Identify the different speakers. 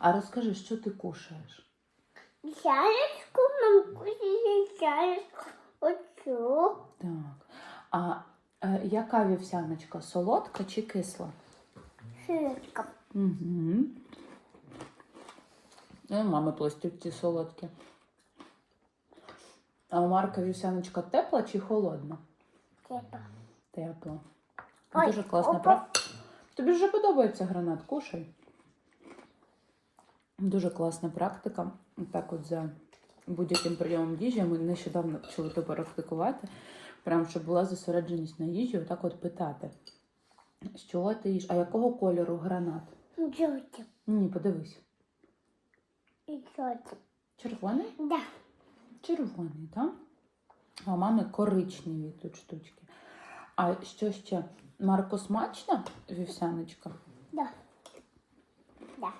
Speaker 1: А розкажи, що ти кушаєш?
Speaker 2: Чарочку нам кушає чарочку. Оцю.
Speaker 1: Так. А е, яка вівсяночка? Солодка чи кисла?
Speaker 2: Шишка.
Speaker 1: Угу. Ну, мами пластють ці солодкі. А у Марка вівсяночка тепла чи холодна? Тепла.
Speaker 2: Ой,
Speaker 1: Дуже класна,
Speaker 2: опа.
Speaker 1: правда? Тобі вже подобається гранат, кушай. Дуже класна практика. Так от за будь-яким прийомом їжі ми нещодавно почали то практикувати. Прям щоб була зосередженість на їжі, отак от питати. Що ти їш? А якого кольору гранат?
Speaker 2: Джоті.
Speaker 1: Ні, подивись.
Speaker 2: Джоті.
Speaker 1: Червоний?
Speaker 2: Да.
Speaker 1: Червоний, так? А у мами коричневі тут штучки. А що ще? Марко смачна вівсяночка?
Speaker 2: Да. Да.